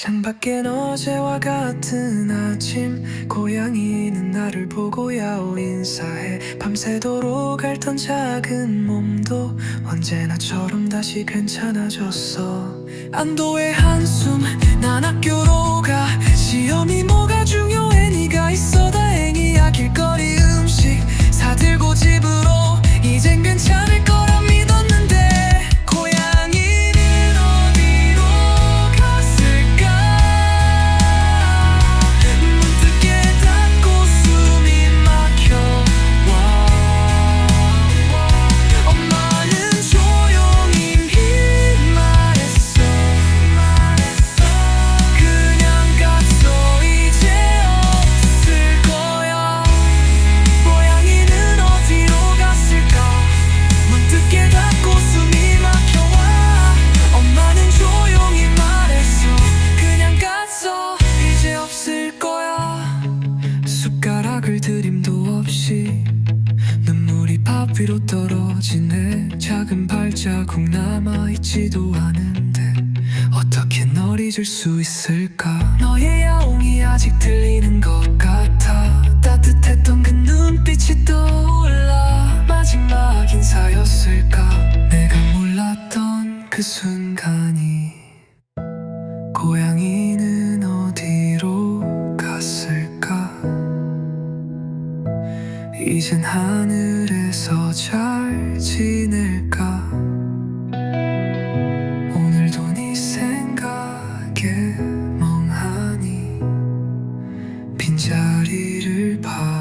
창밖엔 어제와 같은 아침 고양이는 나를 보고 야오 인사해. 밤새도록 앓던 작은 몸도 언제나처럼 다시 괜찮아졌어. 안도의 한숨 난 학교로 가. 시험이 들임도 없이 눈물이 밥 위로 떨어지네. 작은 발자국 남아있지도 않은데 어떻게 널 잊을 수 있을까? 너의 야옹이 아직 들리는 것 같아. 따뜻했던 그 눈빛이 떠올라. 마지막 인사였을까? 내가 몰랐던 그 순간이 고양이는 이젠 하늘에서 잘 지낼까? 오늘도 네 생각에 멍하니 빈자리를 봐.